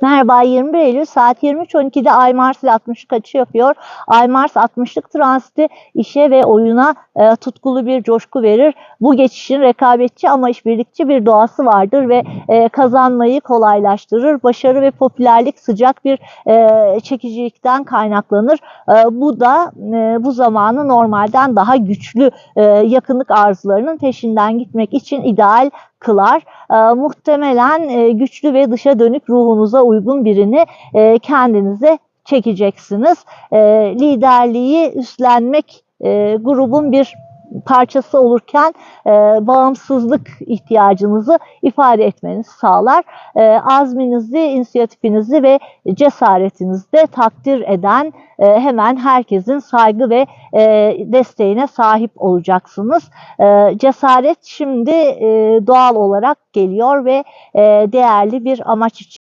Merhaba 21 Eylül saat 23.12'de Ay Mars ile 60'lık açı yapıyor. Ay Mars 60'lık transiti işe ve oyuna e, tutkulu bir coşku verir. Bu geçişin rekabetçi ama işbirlikçi bir doğası vardır ve e, kazanmayı kolaylaştırır. Başarı ve popülerlik sıcak bir e, çekicilikten kaynaklanır. E, bu da e, bu zamanı normalden daha güçlü e, yakınlık arzularının peşinden gitmek için ideal kılar. E, muhtemelen e, güçlü ve dışa dönük ruhunuza uygun birini e, kendinize çekeceksiniz. E, liderliği üstlenmek e, grubun bir parçası olurken e, bağımsızlık ihtiyacınızı ifade etmenizi sağlar. E, azminizi, inisiyatifinizi ve cesaretinizi de takdir eden e, hemen herkesin saygı ve e, desteğine sahip olacaksınız. E, cesaret şimdi e, doğal olarak geliyor ve e, değerli bir amaç için